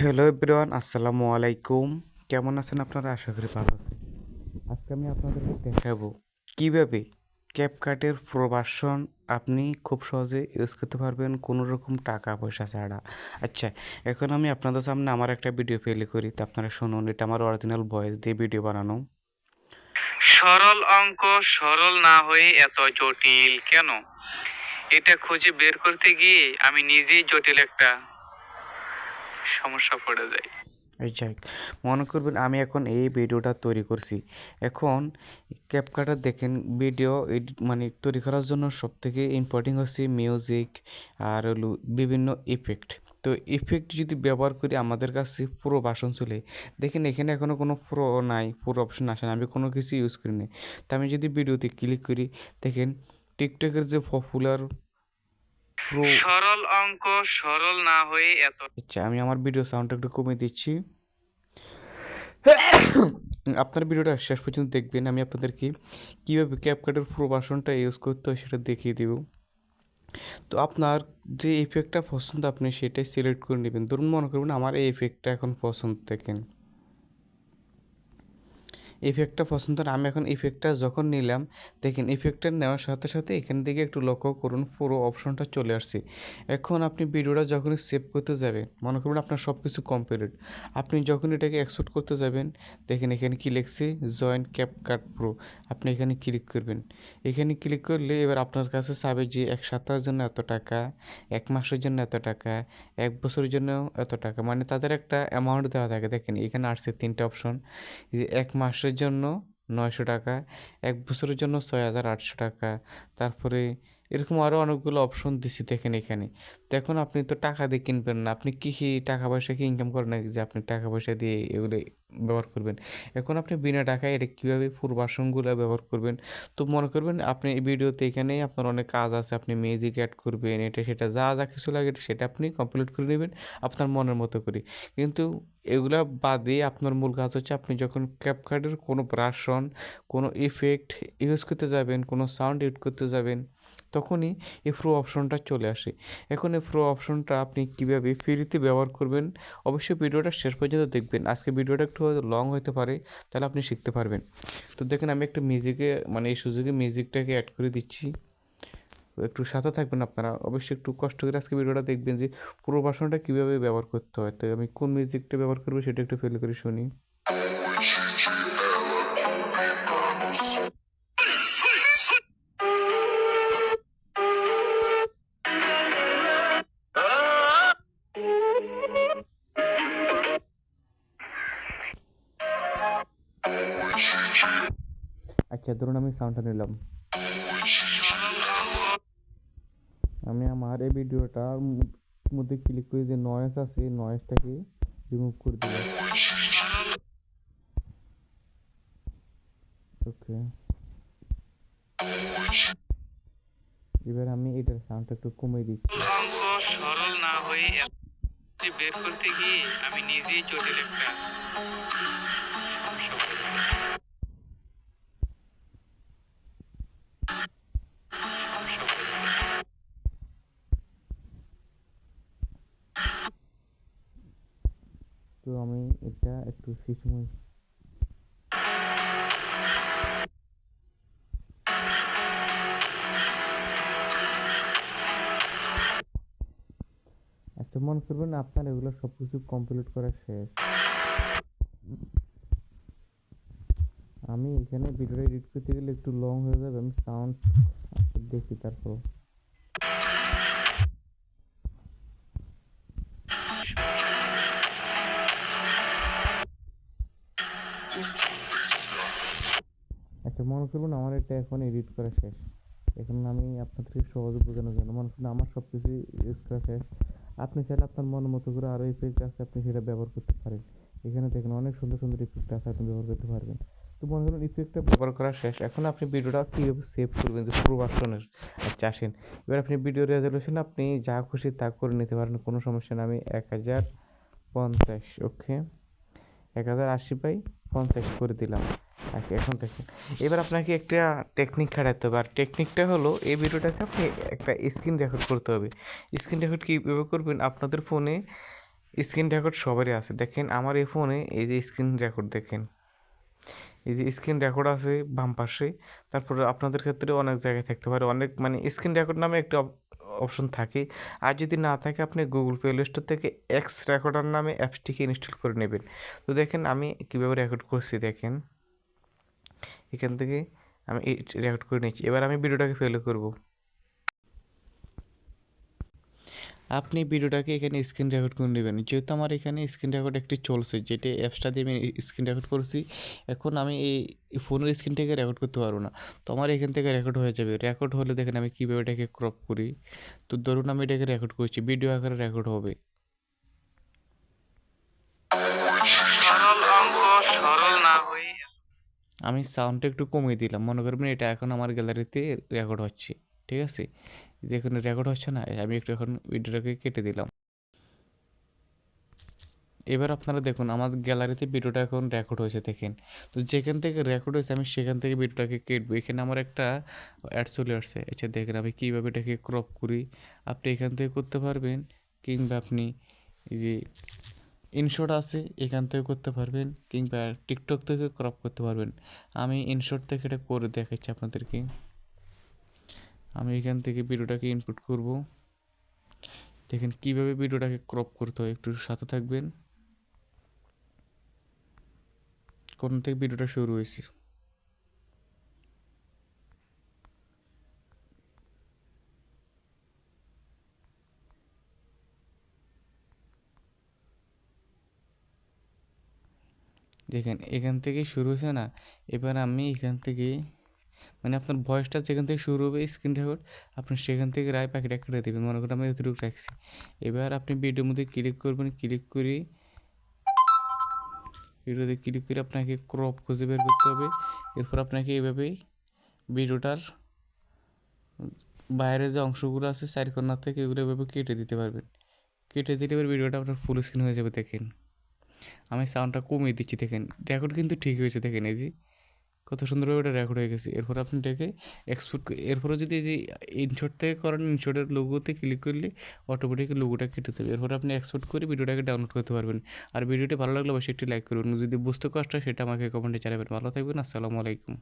Hello everyone, আসসালামু আলাইকুম। কেমন আছেন আপনারা? আশা করি ভালো আছেন। আজকে আমি আপনাদেরকে দেখাবো কীভাবে ক্যাপকাটের প্রবাসন আপনি খুব সহজে ইউজ করতে পারবেন কোনো রকম টাকা পয়সা ছাড়া। আচ্ছা এখন আমি আপনাদের সামনে আমার একটা ভিডিও প্লে করি, তো আপনারা শুনুন। এটা আমার অরিজিনাল ভয়েস দিয়ে ভিডিও বানানো। সরল অঙ্ক সরল না হয়ে এত জটিল কেন? এটা খুঁজে বের করতে গিয়ে আমি নিজেই জটিল একটা সমস্যা পড়ে যায়। যাই মনে করবেন আমি এখন এই ভিডিওটা তৈরি করছি। এখন ক্যাপকাটা দেখেন ভিডিও এডিট মানে তৈরি করার জন্য সব থেকে ইম্পর্টেন্ট হচ্ছে মিউজিক আর হলো বিভিন্ন ইফেক্ট তো ইফেক্ট যদি ব্যবহার করি, আমাদের কাছে পুরো বাসন চলে। দেখেন এখানে এখনও কোনো প্রো নাই, পুরো অপশন আসে না, আমি কোনো কিছু ইউজ করি না তো আমি যদি ভিডিওতে ক্লিক করি, দেখেন টিকটকের যে পপুলার সরল অঙ্ক সরল না হয়ে এত আচ্ছা আমি আমার ভিডিও সাউন্ডটা একটু কমিয়ে দিচ্ছি। আপনার ভিডিওটা শেষ পর্যন্ত দেখবেন। আমি আপনাদেরকে কীভাবে ক্যাপকাটের প্রবাসনটা ইউজ করতে হয় সেটা দেখিয়ে দেব। তো আপনার যে ইফেক্টটা পছন্দ আপনি সেটাই সিলেক্ট করে নেবেন। ধরুন মনে করবেন আমার এই ইফেক্টটা এখন পছন্দ দেখেন। ইফেক্টটা পছন্দ আমি এখন ইফেক্টটা যখন নিলাম, দেখেন ইফেক্টটা নেওয়ার সাথে সাথে এখান থেকে একটু লক্ষ্য করুন, পুরো অপশনটা চলে আসছে। এখন আপনি ভিডিওটা যখনই সেভ করতে যাবেন, মনে করবেন আপনার সব কিছু কমপ্লিট আপনি যখন এটাকে এক্সপোর্ট করতে যাবেন, দেখেন এখানে কি লিখছে জয়েন ক্যাপ কাট প্রো আপনি এখানে ক্লিক করবেন। এখানে ক্লিক করলে এবার আপনার কাছে চাবে যে এক সপ্তাহের জন্য এত টাকা, এক মাসের জন্য এত টাকা, এক বছরের জন্য এত টাকা। মানে তাদের একটা অ্যামাউন্ট দেওয়া থাকে। দেখেন এখানে আসছে তিনটে অপশন যে এক মাসের জন্য নয়শো টাকা, এক বছরের জন্য ছয় হাজার আটশো টাকা। তারপরে এরকম আরও অনেকগুলো অপশন দিছি দেখেন এখানে। তো এখন আপনি তো টাকা দিয়ে কিনবেন না। আপনি কী কী টাকা পয়সা কি ইনকাম করেন যে আপনি টাকা পয়সা দিয়ে এগুলো ব্যবহার করবেন। এখন আপনি বিনা টাকায় এটা কীভাবে পূর্বাসনগুলো ব্যবহার করবেন? তো মনে করবেন আপনি এই ভিডিওতে এখানেই আপনার অনেক কাজ আছে, আপনি মিউজিক অ্যাড করবেন, এটা সেটা যা যা কিছু লাগে সেটা আপনি কমপ্লিট করে নেবেন আপনার মনের মতো করে। কিন্তু এগুলা বাদে আপনার মূল কাজ হচ্ছে আপনি যখন ক্যাপকার্ডের কোনো ব্রাশন কোনো ইফেক্ট ইউজ করতে যাবেন, কোনো সাউন্ড ইউজ করতে যাবেন, তখনই এই প্রো অপশনটা চলে আসে। এখন এই প্রো অপশনটা আপনি কীভাবে ফ্রিতে ব্যবহার করবেন? অবশ্যই ভিডিওটা শেষ পর্যন্ত দেখবেন। আজকে ভিডিওটা একটু লং হতে পারে, তাহলে আপনি শিখতে পারবেন। তো দেখেন আমি একটা মিউজিকে মানে এই সুযোগে মিউজিকটাকে অ্যাড করে দিচ্ছি। একটু সাথে থাকবেন আপনারা। অবশ্যই একটু কষ্ট করে আজকে ভিডিওটা দেখবেন যে পুরো ভাষণটা কীভাবে ব্যবহার করতে হয়। তো আমি কোন মিউজিকটা ব্যবহার করব সেটা একটু ফেল করে শুনি। আচ্ছা ধরুন আমি সাউন্ডটা নিলাম। আমি আমার এই ভিডিওটার মধ্যে ক্লিক করে যে নয়েস আছে নয়েসটাকে রিমুভ করে দিলাম। ওকে এবার আমি এটার সাউন্ডটা একটু কমিয়ে দিচ্ছি। সরল না হয়ে বের করতে গিয়ে আমি নিজেই জটিল একটা এটা একটু সিসময় একটা মনে করবেন আপনার এগুলো সব কিছু কমপ্লিট করা শেষ। আমি এখানে ভিডিওটা এডিট করতে গেলে একটু লং হয়ে যাবে, আমি সাউন্ড দেখি তারপর। আচ্ছা মনে করুন আমার এটা এখন এডিট করা শেষ। এখন আমি আপনাদেরকে সহজে বোঝানোর জন্য, মনে করুন আমার সব কিছু ইউজ করা শেষ। আপনি চাইলে আপনার মন মতো করে আরও ইফেক্ট আছে, আপনি সেটা ব্যবহার করতে পারেন। এখানে দেখেন, অনেক সুন্দর সুন্দর ইফেক্ট আছে, আপনি ব্যবহার করতে পারবেন। তো মনে করুন ইফেক্টটা ব্যবহার করা শেষ। এখন আপনি ভিডিওটা কীভাবে সেভ করবেন? যে পুরো ভার্সনের আচ্ছা আসেন। এবার আপনি ভিডিও রেজলিউশন আপনি যা খুশি তা করে নিতে পারেন, কোনো সমস্যা না আমি এক হাজার পঞ্চাশ ওকে এক হাজার আশি বাই পঞ্চাশ করে দিলাম। আচ্ছা এখন দেখেন এবার আপনাকে একটা টেকনিক খাটাতে হবে। আর টেকনিকটা হলো, এই ভিডিওটাকে আপনি একটা স্ক্রিন রেকর্ড করতে হবে। স্ক্রিন রেকর্ড কীভাবে করবেন? আপনাদের ফোনে স্ক্রিন রেকর্ড সবারই আছে। দেখেন, আমার এই ফোনে এই যে স্ক্রিন রেকর্ড দেখেন। এই যে স্ক্রিন রেকর্ড আছে বাম পাশে। তারপরে আপনাদের ক্ষেত্রে অনেক জায়গায় থাকতে পারে। অনেক মানে স্ক্রিন রেকর্ড নামে একটা অপশন থাকে। আর যদি না থাকে, আপনি গুগল প্লে স্টোর থেকে এক্স রেকর্ডার নামে অ্যাপসটিকে ইনস্টল করে নেবেন। তো দেখেন, আমি কীভাবে রেকর্ড করছি, দেখেন। এখান থেকে আমি রেকর্ড করে নিচ্ছি। এবার আমি ভিডিওটাকে ফেলো করব। আপনি ভিডিওটাকে এখানে স্ক্রিন রেকর্ড করে নেবেন। যেহেতু আমার এখানে স্ক্রিন রেকর্ড একটি চলছে, যেটি অ্যাপসটা দিয়ে আমি স্ক্রিন রেকর্ড করছি, এখন আমি এই ফোনের স্ক্রিন থেকে রেকর্ড করতে পারব না। তো আমার এখান থেকে রেকর্ড হয়ে যাবে। রেকর্ড হলে দেখেন আমি কীভাবে এটাকে ক্রপ করি। তো ধরুন আমি এটাকে রেকর্ড করছি ভিডিও আকারে রেকর্ড হবে। আমি সাউন্ডটা একটু কমিয়ে দিলাম। মনে করবেন এটা এখন আমার গ্যালারিতে রেকর্ড হচ্ছে, ঠিক আছে? দেখুন রেকর্ড হচ্ছে না, আমি একটু এখন ভিডিওটাকে কেটে দিলাম। এবার আপনারা দেখুন, আমার গ্যালারিতে ভিডিওটা এখন রেকর্ড হয়েছে, দেখেন। তো যেখান থেকে রেকর্ড হয়েছে, আমি সেখান থেকে ভিডিওটাকে কেটবো। এখানে আমার একটা অ্যাড চলে আসছে। আচ্ছা দেখেন আমি কীভাবে এটাকে ক্রপ করি। আপনি এখান থেকে করতে পারবেন, কিংবা আপনি যে ইনশট আছে, এখান থেকে করতে পারবেন কিংবা টিকটক থেকে ক্রপ করতে পারবেন। আমি ইনশট থেকে এটা করে দেখাচ্ছি আপনাদেরকে। আমি এখান থেকে ভিডিওটাকে ইনপুট করব। দেখেন কীভাবে ভিডিওটাকে ক্রপ করতে হয়, একটু সাথে থাকবেন। কোন থেকে ভিডিওটা শুরু হয়েছে? দেখেন এখান থেকে শুরু হয়েছে না? এবার আমি এখান থেকে মানে আপনার ভয়েসটা যেখান থেকে শুরু হবে স্ক্রিন রেকর্ড আপনি সেখান থেকে রায় পাখিটা কেটে দেবেন। মনে করেন আমি এতটুকু রাখছি। এবার আপনি ভিডিওর মধ্যে ক্লিক করবেন ক্লিক করে ভিডিওতে ক্লিক করে আপনাকে ক্রপ খুঁজে বের করতে হবে। এরপর আপনাকে এইভাবেই ভিডিওটার বাইরে যে অংশগুলো আছে সাইড কর্নার থেকে এগুলো এভাবে কেটে দিতে পারবেন। কেটে দিলে এবার ভিডিওটা আপনার ফুল স্ক্রিন হয়ে যাবে, দেখেন। আমি সাউন্ডটা কমিয়ে দিচ্ছি, দেখেন। রেকর্ড কিন্তু ঠিক হয়েছে, দেখেন, এই যে কত সুন্দরভাবে ওটা রেকর্ড হয়ে গেছে। এরপর আপনি এটাকে এক্সপোর্ট এরপরে যদি যে ইনশর্ট থেকে করেন ইনশর্টের লোগোতে ক্লিক করলে অটোমেটিক লোগোটা কেটে যাবে। এরপর আপনি এক্সপোর্ট করে ভিডিওটাকে ডাউনলোড করতে পারবেন। আর ভিডিওটি ভালো লাগলে অবশ্যই একটি লাইক করুন যদি বুঝতে কষ্ট হয়, সেটা আমাকে কমেন্টে জানাবেন। ভালো থাকবেন, আসসালামু আলাইকুম।